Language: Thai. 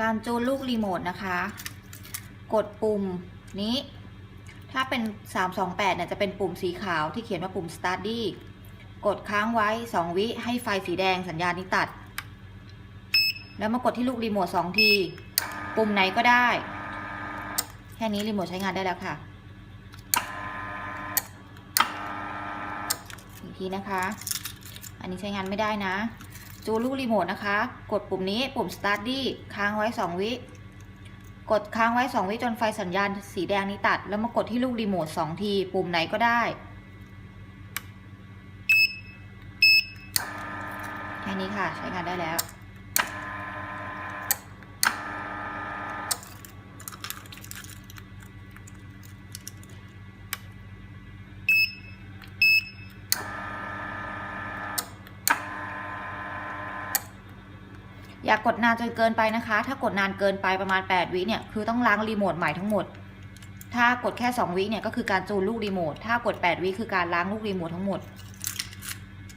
การจูนลูกรีโมทนะคะ กดปุ่มนี้ ถ้าเป็น 328เนี่ยจะเป็นปุ่มสีขาวที่เขียนว่าปุ่ม study กดค้างไว้ 2 วิให้ไฟสีแดงสัญญาณนี้ตัด แล้วมากดที่ลูกรีโมท2ที ปุ่มไหนก็ได้ แค่นี้รีโมทใช้งานได้แล้วค่ะ อีกทีนะคะ อันนี้ใช้งานไม่ได้นะ จูลูกรีโมทนะคะ กดปุ่มนี้ปุ่ม study ค้างไว้ 2 วิ กดค้างไว้ 2 วิจนไฟสัญญาณสีแดงนี้ตัด แล้วมากดที่ลูกรีโมท 2 ที ปุ่มไหนก็ได้แค่นี้ค่ะ ใช้งานได้แล้ว อย่ากกดนานจนเกินไปนะคะ ถ้ากดนานเกินไปประมาณ 8 วิเนี่ยคือต้องล้างรีโมทใหม่ทั้งหมด ถ้ากดแค่ 2 วิเนี่ยก็คือการจูนลูกรีโมท ถ้ากด 8 วิคือการล้างลูกรีโมททั้งหมด